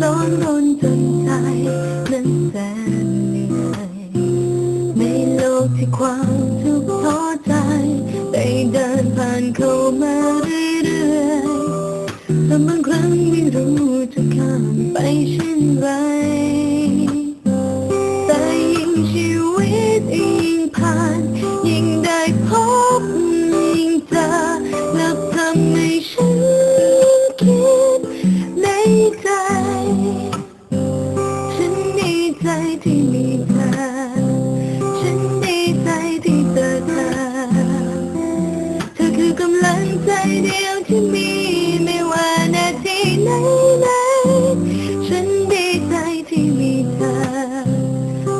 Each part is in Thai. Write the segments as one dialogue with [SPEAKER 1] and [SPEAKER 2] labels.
[SPEAKER 1] no, no, no. เดียวที่มีไม่ว่านาทีไหนไหนๆฉันดีใจที่มีเธอ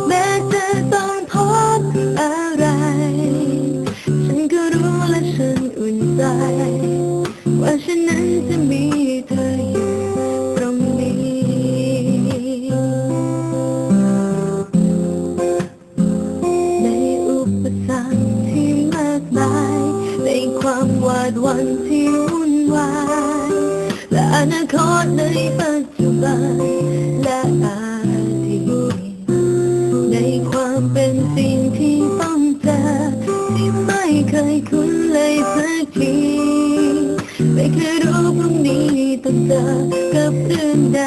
[SPEAKER 1] แม้จะต้องพบอะไร ฉันก็รู้และฉันอุ่นใจ ว่าฉันนั้นจะมีเธออยู่ตรงนี้ ในอุปสรรคที่มากมาย ความหวาดหวั่นที่วุ่นวายและอนาคตในปัจจุบันและอดีตในความเป็นจริงที่ต้องเจอที่ไม่เคยคุ้นเลยสักทีไม่เคยรู้พรุ่งนี้ต้องเจอกับเรื่องใด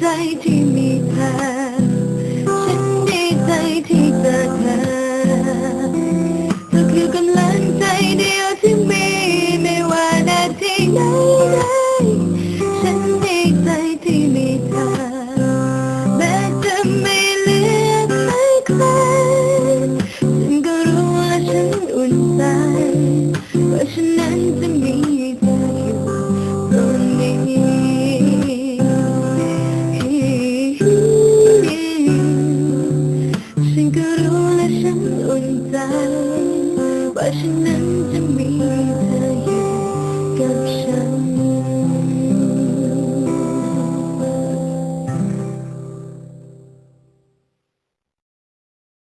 [SPEAKER 1] ใจที่มีเธอ ฉันดีใจที่เจอเธอ ฉันอุ่นใจ ว่าฉันนั้นจะมีเธอ